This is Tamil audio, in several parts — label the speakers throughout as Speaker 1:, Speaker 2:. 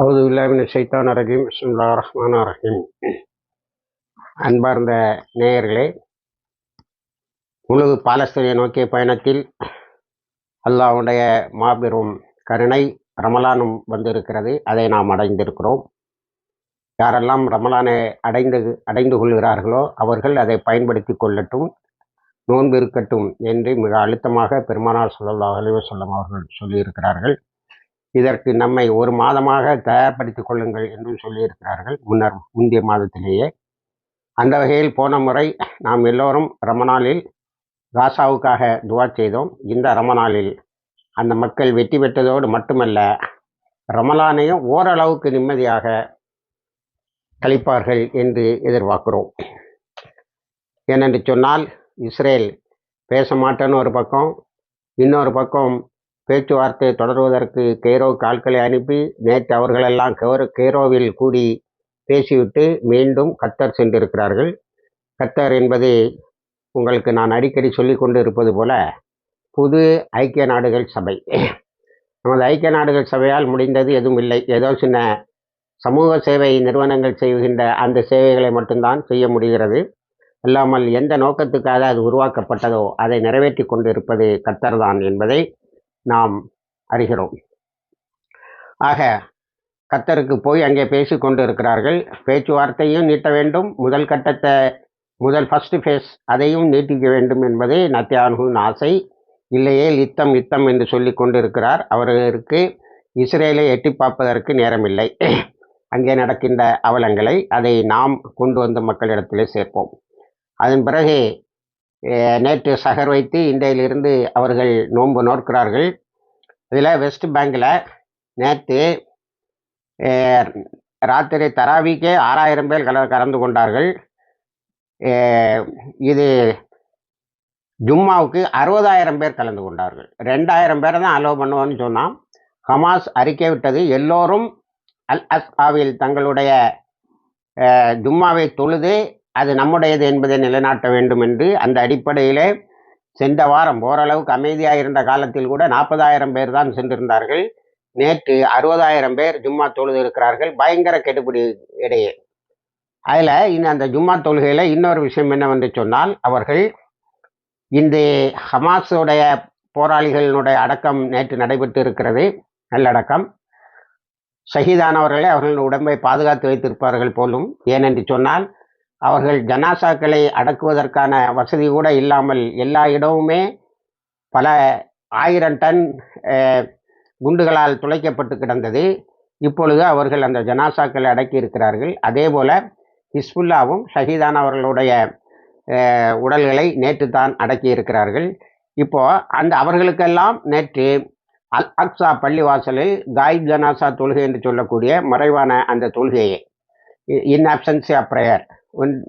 Speaker 1: அவது இல்லாமின் சைத்தான் ரஹீம் பிஸ்மில்லா ரஹ்மான் ரஹீம். அன்பார்ந்த நேயர்களே முழு பாலஸ்தீனை நோக்கிய பயணத்தில் அல்லாவுடைய மாபெரும் கருணை ரமலானும் வந்திருக்கிறது. அதை நாம் அடைந்திருக்கிறோம். யாரெல்லாம் ரமலானை அடைந்து அடைந்து கொள்கிறார்களோ அவர்கள் அதை பயன்படுத்தி கொள்ளட்டும் நோன்பு இருக்கட்டும் என்று மிக அழுத்தமாக பெருமானார் சொல்லல்லா அலைஹி அவர்கள் சொல்லியிருக்கிறார்கள். இதற்கு நம்மை ஒரு மாதமாக தயார்படுத்திக் கொள்ளுங்கள் என்றும் சொல்லியிருக்கிறார்கள் முன்னர் முந்தைய மாதத்திலேயே. அந்த வகையில் போன முறை நாம் எல்லோரும் ரமணாலில் காசாவுக்காக துவா செய்தோம். இந்த ரமணாலில் அந்த மக்கள் வெற்றி பெற்றதோடு மட்டுமல்ல ரமலானையும் ஓரளவுக்கு நிம்மதியாக கழிப்பார்கள் என்று எதிர்பார்க்கிறோம். ஏனென்று சொன்னால் இஸ்ரேல் பேச மாட்டேன்னு ஒரு பக்கம் இன்னொரு பக்கம் பேச்சுவார்த்தை தொடர்வதற்கு கெய்ரோ ஆட்களை அனுப்பி நேற்று அவர்களெல்லாம் கெய்ரோ கெய்ரோவில் கூடி பேசிவிட்டு மீண்டும் கத்தர் சென்றிருக்கிறார்கள். கத்தர் என்பது உங்களுக்கு நான் அடிக்கடி சொல்லி கொண்டு இருப்பது போல புது ஐக்கிய நாடுகள் சபை. நமது ஐக்கிய நாடுகள் சபையால் முடிந்தது எதுவும் இல்லை. ஏதோ சின்ன சமூக சேவை நிறுவனங்கள் செய்கின்ற அந்த சேவைகளை மட்டும்தான் செய்ய முடிகிறது. அல்லாமல் எந்த நோக்கத்துக்காக அது உருவாக்கப்பட்டதோ அதை நிறைவேற்றி கொண்டு இருப்பது கத்தர் தான் என்பதை நாம் அறிகிறோம். ஆக கத்தருக்கு போய் அங்கே பேசி கொண்டு இருக்கிறார்கள் பேச்சுவார்த்தையும் நீட்ட வேண்டும். முதல் கட்டத்தை முதல் ஃபஸ்ட்டு ஃபேஸ் அதையும் நீட்டிக்க வேண்டும் என்பதே நத்தியானுவின் ஆசை. இல்லையே யுத்தம் யுத்தம் என்று சொல்லி கொண்டு இருக்கிறார் அவர்களுக்கு இஸ்ரேலை எட்டி பார்ப்பதற்கு நேரமில்லை. அங்கே நடக்கின்ற அவலங்களை அதை நாம் கொண்டு வந்து மக்களிடத்திலே சேர்ப்போம். அதன் பிறகு நேற்று சகர் வைத்து இன்றையிலிருந்து அவர்கள் நோன்பு நோக்கிறார்கள் இதில் வெஸ்ட் பேங்கில் நேற்று ராத்திரி தராவிக்கே ஆறாயிரம் பேர் கல கலந்து கொண்டார்கள். இது ஜும்மாவுக்கு அறுபதாயிரம் பேர் கலந்து கொண்டார்கள். ரெண்டாயிரம் பேரை தான் அலோவ் பண்ணுவோன்னு சொன்னான். ஹமாஸ் அறிக்கை விட்டது. எல்லோரும் அல் அஸ்ஆவில் தங்களுடைய ஜும்மாவை தொழுது அது நம்முடையது என்பதை நிலைநாட்ட வேண்டும் என்று அந்த அடிப்படையிலே சென்ற வாரம் ஓரளவுக்கு அமைதியாக இருந்த காலத்தில் கூட நாற்பதாயிரம் பேர் தான் சென்றிருந்தார்கள். நேற்று அறுபதாயிரம் பேர் ஜும்மா தொழுது இருக்கிறார்கள். பயங்கர கெடுபிடி இடையே. அதில் இன்னும் அந்த ஜும்மா தொழுகையில் இன்னொரு விஷயம் என்னவென்று சொன்னால் அவர்கள் இந்த ஹமாஸுடைய போராளிகளினுடைய அடக்கம் நேற்று நடைபெற்று இருக்கிறது. நல்லடக்கம். ஷஹீதானவர்களை அவர்களின் உடம்பை பாதுகாத்து வைத்திருப்பார்கள் போலும். ஏனென்று சொன்னால் அவர்கள் ஜனாசாக்களை அடக்குவதற்கான வசதி கூட இல்லாமல் எல்லா இடமுமே பல ஆயிரம் டன் குண்டுகளால் துளைக்கப்பட்டு கிடந்தது. இப்பொழுது அவர்கள் அந்த ஜனாசாக்களை அடக்கி இருக்கிறார்கள் அதே போல ஹிஸ்புல்லாவும் ஷஹீதானவர்களுடைய உடல்களை நேற்று தான் அடக்கி இருக்கிறார்கள் இப்போ அந்த அவர்களுக்கெல்லாம் நேற்று அல் அக்ஸா பள்ளிவாசலில் காயிப் ஜனாசா தொழுகை என்று சொல்லக்கூடிய மறைவான அந்த தொழுகையை. In absentia prayer.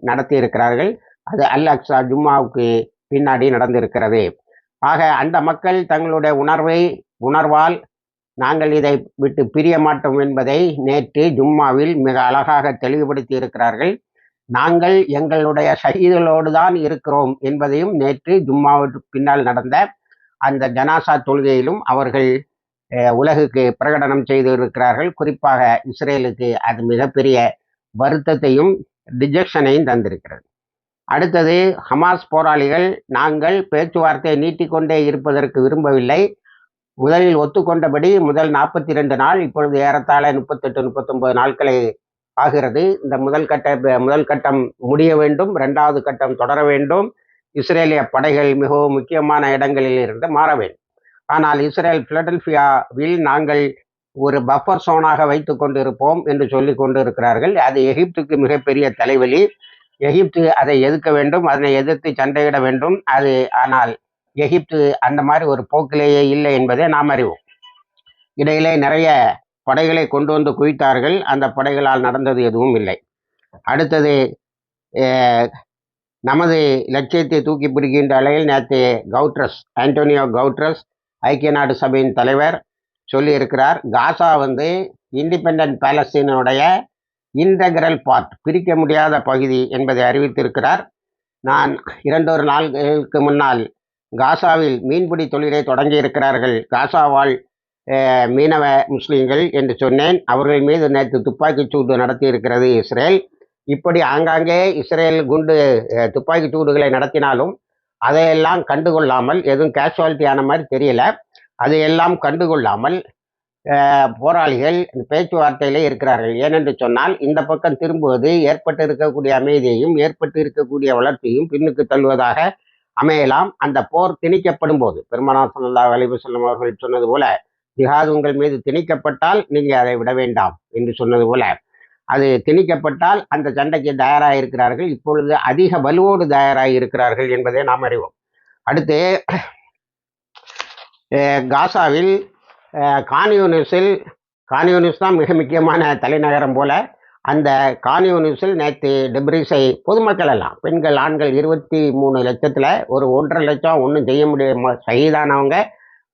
Speaker 1: நடத்தி இருக்கிறார்கள் அது அல் அக்ஸா ஜும்மாவுக்கு பின்னாடி நடந்திருக்கிறது. ஆக அந்த மக்கள் தங்களுடைய உணர்வை உணர்வால் நாங்கள் இதை விட்டு பிரிய மாட்டோம் என்பதை நேற்று ஜும்மாவில் மிக அழகாக தெளிவுபடுத்தி இருக்கிறார்கள் நாங்கள் எங்களுடைய ஷஹீதுகளோடு தான் இருக்கிறோம் என்பதையும் நேற்று ஜும்மாவுக்கு பின்னால் நடந்த அந்த ஜனாசா தொழுகையிலும் அவர்கள் உலகுக்கு பிரகடனம் செய்து இருக்கிறார்கள் குறிப்பாக இஸ்ரேலுக்கு அது மிகப்பெரிய வருத்தத்தையும் டிஜெக்ஷனையும் தந்திருக்கிறது. அடுத்தது ஹமாஸ் போராளிகள் நாங்கள் பேச்சுவார்த்தையை நீட்டிக்கொண்டே இருப்பதற்கு விரும்பவில்லை. முதலில் ஒத்துக்கொண்டபடி முதல் நாற்பத்தி ரெண்டு நாள் இப்பொழுது ஏறத்தாழ முப்பத்தெட்டு முப்பத்தொன்பது நாட்களை ஆகிறது. இந்த முதல் கட்ட முதல் கட்டம் முடிய வேண்டும் ரெண்டாவது கட்டம் தொடர வேண்டும். இஸ்ரேலிய படைகள் மிகவும் முக்கியமான இடங்களில் இருந்து மாற வேண்டும். ஆனால் இஸ்ரேல் பிலடெல்பியாவில் நாங்கள் ஒரு பஃபர் சோனாக வைத்து கொண்டிருப்போம் என்று சொல்லி கொண்டு இருக்கிறார்கள் அது எகிப்துக்கு மிகப்பெரிய தலைவலி. எகிப்து அதை எதிர்க்க வேண்டும் அதனை எதிர்த்து சண்டையிட வேண்டும். அது ஆனால் எகிப்து அந்த மாதிரி ஒரு போக்கிலேயே இல்லை என்பதை நாம் அறிவோம். இடையிலே நிறைய படைகளை கொண்டு வந்து குவித்தார்கள். அந்த படைகளால் நடந்தது எதுவும் இல்லை. அடுத்தது நமது லட்சியத்தை தூக்கி பிடிக்கின்ற அளவில் நேற்று கவுட்ரஸ் ஆண்டோனியோ கவுட்ரஸ் ஐக்கிய நாடு சபையின் தலைவர் சொல்லியிருக்கிறார். காசா வந்து இண்டிபெண்ட் பாலஸ்தீனுடைய இன்டகிரல் பார்ட் பிரிக்க முடியாத பகுதி என்பதை அறிவித்திருக்கிறார். நான் இரண்டொரு நாள்களுக்கு முன்னால் காசாவில் மீன்பிடி தொழிலை தொடங்கி இருக்கிறார்கள் காசாவால் மீனவ முஸ்லீம்கள் என்று சொன்னேன். அவர்கள் மீது நேற்று துப்பாக்கிச் சூடு நடத்தியிருக்கிறது இஸ்ரேல். இப்படி ஆங்காங்கே இஸ்ரேல் குண்டு துப்பாக்கிச் சூடுகளை நடத்தினாலும் அதையெல்லாம் கண்டுகொள்ளாமல் எதுவும் கேஷுவாலிட்டி ஆன மாதிரி தெரியல. அதையெல்லாம் கண்டுகொள்ளாமல் போராளிகள் பேச்சுவார்த்தையிலே இருக்கிறார்கள். ஏனென்று சொன்னால் இந்த பக்கம் திரும்புவது ஏற்பட்டு இருக்கக்கூடிய அமைதியையும் ஏற்பட்டு இருக்கக்கூடிய வளர்ச்சியும் பின்னுக்கு தள்ளுவதாக அமையலாம். அந்த போர் திணிக்கப்படும் போது பெருமனா சல்லா வலிபு செல்லும் அவர்கள் சொன்னது போல ஜிஹாத் உங்கள் மீது திணிக்கப்பட்டால் நீங்கள் அதை விட வேண்டாம் என்று சொன்னது போல அது திணிக்கப்பட்டால் அந்த சண்டைக்கு தயாராக இருக்கிறார்கள். இப்பொழுது அதிக வலுவோடு தயாராக இருக்கிறார்கள் என்பதை நாம் அறிவோம். அடுத்து காசாவில் கான்யூனிஸில் கான்யூனிஸ் தான் மிக முக்கியமான தலைநகரம் போல அந்த கான்யூனிஸில் நேற்று டெப்ரிஸை பொதுமக்கள் எல்லாம் பெண்கள் ஆண்கள் இருபத்தி மூணு லட்சத்தில் ஒரு ஒன்றரை லட்சம் ஒன்றும் செய்ய முடிய சகிதானவங்க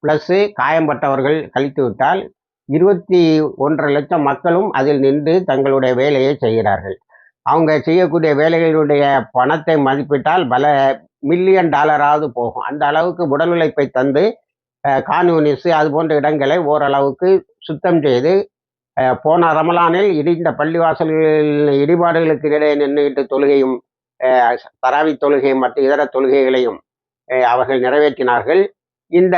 Speaker 1: ப்ளஸ்ஸு காயம்பட்டவர்கள் கழித்து விட்டால் இருபத்தி ஒன்றரை லட்சம் மக்களும் அதில் நின்று தங்களுடைய வேலையை செய்கிறார்கள். அவங்க செய்யக்கூடிய வேலைகளுடைய பணத்தை மதிப்பிட்டால் பல மில்லியன் டாலராவது போகும். அந்த அளவுக்கு உடல் உழைப்பை தந்து கான்யூனிஸ்ட் அது போன்ற இடங்களை ஓரளவுக்கு சுத்தம் செய்து போன ரமலானில் இடிந்த பள்ளிவாசல்களில் இடிபாடுகளுக்கு இடையே நின்றுகிட்டு தொழுகையும் தராவி தொழுகையும் மற்ற இதர தொழுகைகளையும் அவர்கள் நிறைவேற்றினார்கள். இந்த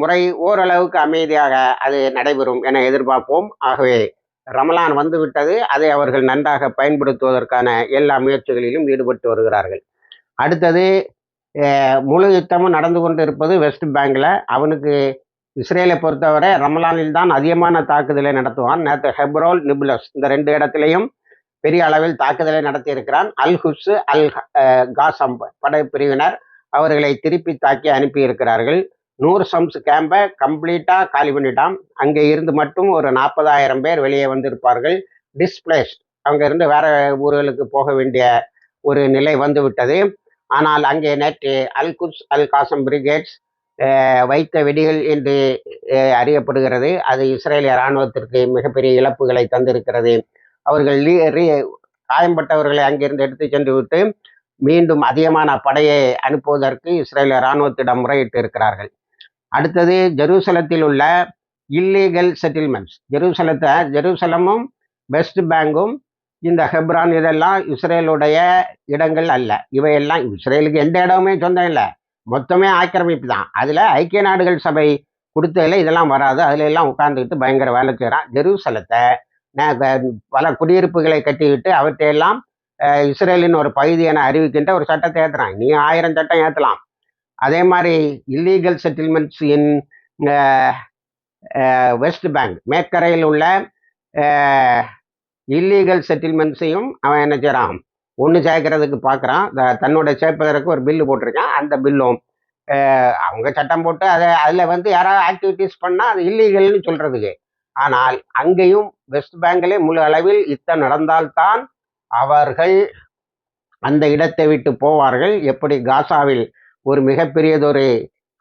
Speaker 1: முறை ஓரளவுக்கு அமைதியாக அது நடைபெறும் என எதிர்பார்ப்போம். ஆகவே ரமலான் வந்துவிட்டது. அதை அவர்கள் நன்றாக பயன்படுத்துவதற்கான எல்லா முயற்சிகளிலும் ஈடுபட்டு வருகிறார்கள். அடுத்தது முழு யுத்தமும் நடந்து கொண்டு இருப்பது வெஸ்ட் பேங்கில். அவனுக்கு இஸ்ரேலை பொறுத்தவரை ரமலானில் தான் அதிகமான தாக்குதலை நடத்துவான். நேற்று ஹெப்ரோல் நிபுலஸ் இந்த ரெண்டு இடத்திலையும் பெரிய அளவில் தாக்குதலை நடத்தியிருக்கிறான். அல் ஹுஸ் அல் காசம் படைப்பிரிவினர் அவர்களை திருப்பி தாக்கி அனுப்பியிருக்கிறார்கள். நூறு சம்ஸ் கேம்பை கம்ப்ளீட்டாக காலி பண்ணிட்டான். அங்கே இருந்து மட்டும் ஒரு நாற்பதாயிரம் பேர் வெளியே வந்திருப்பார்கள். டிஸ்பிளேஸ்ட். அங்கே இருந்து வேற ஊர்களுக்கு போக வேண்டிய ஒரு நிலை வந்துவிட்டது. ஆனால் அங்கே நேற்று அல் குஸ் அல் காசம் பிரிகேட்ஸ் வைத்த வெடிகள் என்று அறியப்படுகிறது. அது இஸ்ரேலிய இராணுவத்திற்கு மிகப்பெரிய இழப்புகளை தந்திருக்கிறது. அவர்கள் காயம்பட்டவர்களை அங்கிருந்து எடுத்து சென்று விட்டு மீண்டும் அதிகமான படையை அனுப்புவதற்கு இஸ்ரேலிய இராணுவத்திடம் முறையிட்டு இருக்கிறார்கள். அடுத்தது ஜெருசலத்தில் உள்ள இல்லீகல் செட்டில்மெண்ட்ஸ் ஜெருசலத்தை ஜெருசலமும் வெஸ்ட் பேங்கும் இந்த ஹெப்ரான் இதெல்லாம் இஸ்ரேலுடைய இடங்கள் அல்ல. இவையெல்லாம் இஸ்ரேலுக்கு எந்த இடமுமே சொந்தம் இல்லை. மொத்தமே ஆக்கிரமிப்பு தான். அதில் ஐக்கிய நாடுகள் சபை கொடுத்ததில் இதெல்லாம் வராது. அதுல எல்லாம் உட்கார்ந்துக்கிட்டு பயங்கர வேலை செய்கிறான் ஜெருசலத்தை பல குடியிருப்புகளை கட்டிவிட்டு அவற்றையெல்லாம் இஸ்ரேலின் ஒரு பகுதி என அறிவிக்கின்ற ஒரு சட்டத்தை ஏற்றுறான் நீ ஆயிரம் சட்டம் ஏற்றலாம் அதே மாதிரி illegal settlements in West Bank மேற்கரையில் உள்ள இல்லீகல் செட்டில்மெண்ட்ஸையும் அவன் என்ன செய்கிறான் ஒன்று சேர்க்கறதுக்கு பார்க்குறான் தன்னோட சேர்ப்பதற்கு ஒரு பில்லு போட்டிருக்கான். அந்த பில்லும் அவங்க சட்டம் போட்டு அதை அதில் வந்து யாராவது ஆக்டிவிட்டீஸ் பண்ணால் அது இல்லீகல்னு சொல்கிறதுக்கு ஆனால் அங்கேயும் வெஸ்ட் பேங்கிலே முழு அளவில் யுத்தம் நடந்தால்தான் அவர்கள் அந்த இடத்தை விட்டு போவார்கள். எப்படி காசாவில் ஒரு மிகப்பெரியதொரு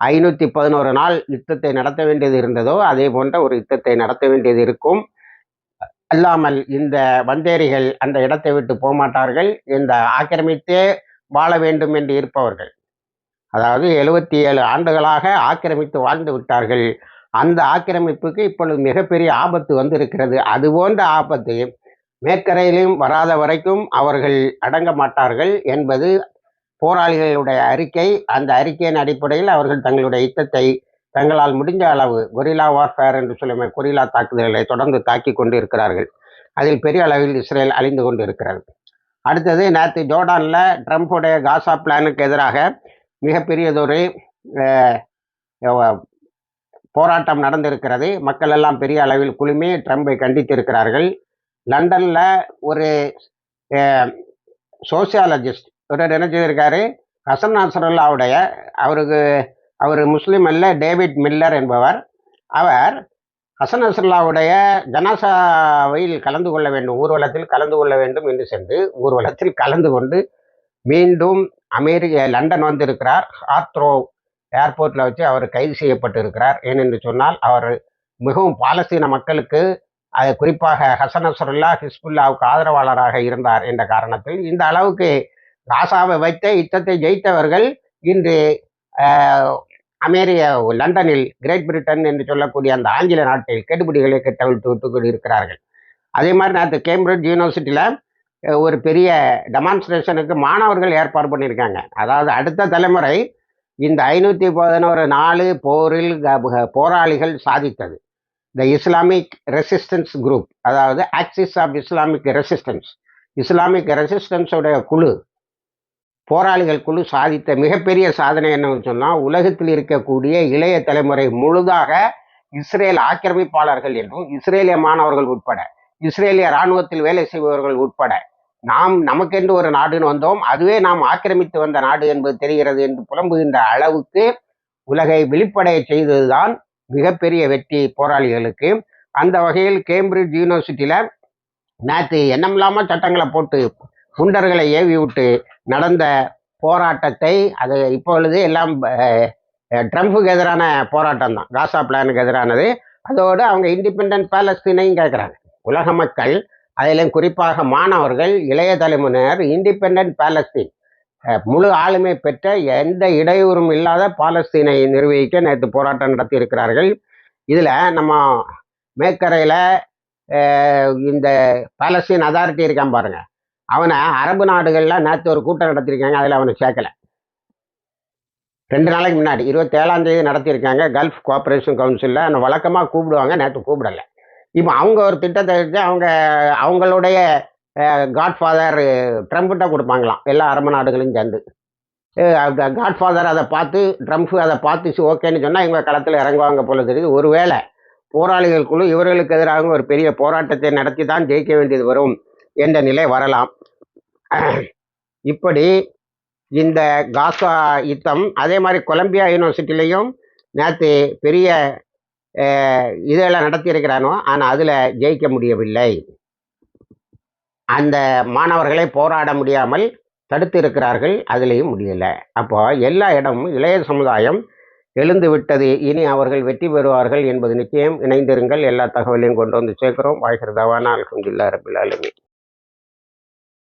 Speaker 1: ஐநூற்றி பதினோரு நாள் யுத்தத்தை நடத்த வேண்டியது இருந்ததோ அதே போன்ற ஒரு யுத்தத்தை நடத்த வேண்டியது இருக்கும். அல்லாமல் இந்த வந்தேரிகள் அந்த இடத்தை விட்டு போகமாட்டார்கள். இந்த ஆக்கிரமித்தே வாழ வேண்டும் என்று இருப்பவர்கள். அதாவது எழுபத்தி ஏழு ஆண்டுகளாக ஆக்கிரமித்து வாழ்ந்து விட்டார்கள். அந்த ஆக்கிரமிப்புக்கு இப்பொழுது மிகப்பெரிய ஆபத்து வந்திருக்கிறது. அது போன்ற ஆபத்து மேற்கரையிலும் வராத வரைக்கும் அவர்கள் அடங்க மாட்டார்கள் என்பது போராளிகளுடைய அறிக்கை. அந்த அறிக்கையின் அடிப்படையில் அவர்கள் தங்களுடைய யுத்தத்தை தங்களால் முடிஞ்ச அளவு கொரில்லா வார்ஃபேர் என்று சொல்லுமே கொரில்லா தாக்குதல்களை தொடர்ந்து தாக்கி கொண்டு இருக்கிறார்கள் அதில் பெரிய அளவில் இஸ்ரேல் அழிந்து கொண்டு இருக்கிறது அடுத்தது நேற்று ஜோர்டானில் ட்ரம்ப்புடைய காசா பிளானுக்கு எதிராக மிகப்பெரியதொரு போராட்டம் நடந்திருக்கிறது. மக்கள் எல்லாம் பெரிய அளவில் குழுமி ட்ரம்பை கண்டித்திருக்கிறார்கள். லண்டனில் ஒரு சோசியாலஜிஸ்ட் இவர் என்ன செய்திருக்காரு? ஹசன் நாசருல்லாவுடைய அவருக்கு அவர் முஸ்லீம் அல்ல டேவிட் மில்லர் என்பவர். அவர் ஹசன் நசருல்லாவுடைய ஜனாசாவில் கலந்து கொள்ள வேண்டும் ஊர்வலத்தில் கலந்து கொள்ள வேண்டும் என்று சென்று ஊர்வலத்தில் கலந்து கொண்டு மீண்டும் அமெரிக்க லண்டன் வந்திருக்கிறார். ஆத்ரோ ஏர்போர்ட்டில் வச்சு அவர் கைது செய்யப்பட்டிருக்கிறார். ஏனென்று சொன்னால் அவர் மிகவும் பாலஸ்தீன மக்களுக்கு அது குறிப்பாக ஹசன் அசருல்லா ஹிஸ்புல்லாவுக்கு ஆதரவாளராக இருந்தார் என்ற காரணத்தில் இந்த அளவுக்கு காசாவை வைத்த யுத்தத்தை ஜெயித்தவர்கள் இன்று அமெரிக்க லண்டனில் கிரேட் பிரிட்டன் என்று சொல்லக்கூடிய அந்த ஆங்கில நாட்டில் கெடுபிடிகளை கட்டவிழ்த்து விட்டு இருக்கிறார்கள். அதே மாதிரி நேற்று கேம்பிரிட்ஜ் யூனிவர்சிட்டியில் ஒரு பெரிய டெமான்ஸ்ட்ரேஷனுக்கு மாணவர்கள் ஏற்பாடு பண்ணியிருக்காங்க. அதாவது அடுத்த தலைமுறை இந்த ஐநூற்றி பதினோரு நாலு போரில் போராளிகள் சாதித்தது. த இஸ்லாமிக் ரெசிஸ்டன்ஸ் குரூப் அதாவது axis of Islamic resistance Islamic ரெசிஸ்டன்ஸோடைய குழு போராளிகள் குழு சாதித்த மிகப்பெரிய சாதனை என்னன்னு சொன்னால் உலகத்தில் இருக்கக்கூடிய இளைய தலைமுறை முழுதாக இஸ்ரேல் ஆக்கிரமிப்பாளர்கள் என்றும் இஸ்ரேலிய மாணவர்கள் உட்பட இஸ்ரேலிய இராணுவத்தில் வேலை செய்பவர்கள் உட்பட நாம் நமக்கென்று ஒரு நாடுன்னு வந்தோம் அதுவே நாம் ஆக்கிரமித்து வந்த நாடு என்பது தெரிகிறது என்று புலம்புகின்ற அளவுக்கு உலகை விழிப்படைய செய்ததுதான் மிகப்பெரிய வெற்றி போராளிகளுக்கு. அந்த வகையில் கேம்பிரிட்ஜ் யூனிவர்சிட்டியில் நேற்று என்னமில்லாமல் சட்டங்களை போட்டு குண்டர்களை ஏவி விட்டு நடந்த போராட்டத்தை அது இப்பொழுது எல்லாம் ட்ரம்ப்புக்கு எதிரான போராட்டம் தான். காசா பிளானுக்கு எதிரானது. அதோடு அவங்க இண்டிபெண்ட் பேலஸ்தீனையும் கேட்குறாங்க. உலக மக்கள் அதிலும் குறிப்பாக மாணவர்கள் இளைய தலைமுறையினர் இண்டிபெண்ட் பேலஸ்தீன் முழு ஆளுமை பெற்ற எந்த இடையூறும் இல்லாத பாலஸ்தீனை நிர்வகிக்க நேற்று போராட்டம் நடத்தி இருக்கிறார்கள் இதில் நம்ம மேற்கரையில் இந்த பாலஸ்தீன் அதாரிட்டி இருக்கான் பாருங்கள் அவனை அரபு நாடுகளில் நேற்று ஒரு கூட்டம் நடத்தியிருக்காங்க அதில் அவனை சேர்க்கலை. ரெண்டு நாளைக்கு முன்னாடி இருபத்தேழாம் தேதி நடத்தியிருக்காங்க கல்ஃப் கோஆப்ரேஷன் கவுன்சிலில் அந்த வழக்கமாக கூப்பிடுவாங்க நேற்று கூப்பிடலை. இப்போ அவங்க ஒரு திட்டத்தை அவங்க அவங்களுடைய காட்ஃபாதர் ட்ரம்ப்கிட்ட கொடுப்பாங்களாம் எல்லா அரபு நாடுகளையும் சேர்ந்து. காட்ஃபாதர் அதை பார்த்து ட்ரம்ப் அதை பார்த்து ஓகேன்னு சொன்னால் இவங்க களத்தில் இறங்குவாங்க போல தெரியுது. ஒருவேளை போராளிகள் குழு இவர்களுக்கு எதிராக ஒரு பெரிய போராட்டத்தை நடத்தி தான் ஜெயிக்க வேண்டியது வரும். என்ற நிலை வரலாம். இப்படி இந்த காசா யுத்தம் அதே மாதிரி கொலம்பியா யூனிவர்சிட்டிலையும் நேற்று பெரிய இதெல்லாம் நடத்தியிருக்கிறானோ ஆனால் அதில் ஜெயிக்க முடியவில்லை. அந்த மாணவர்களை போராட முடியாமல் தடுத்து இருக்கிறார்கள் அதுலேயும் முடியலை. அப்போ எல்லா இடமும் இளைய சமுதாயம் எழுந்து விட்டது. இனி அவர்கள் வெற்றி பெறுவார்கள் என்பது நிச்சயம். இணைந்திருங்கள். எல்லா தகவலையும் கொண்டு வந்து சேர்க்கிறோம். வாய்கிறதாவான அலகம் ஜில்லா ரபிலாலுமே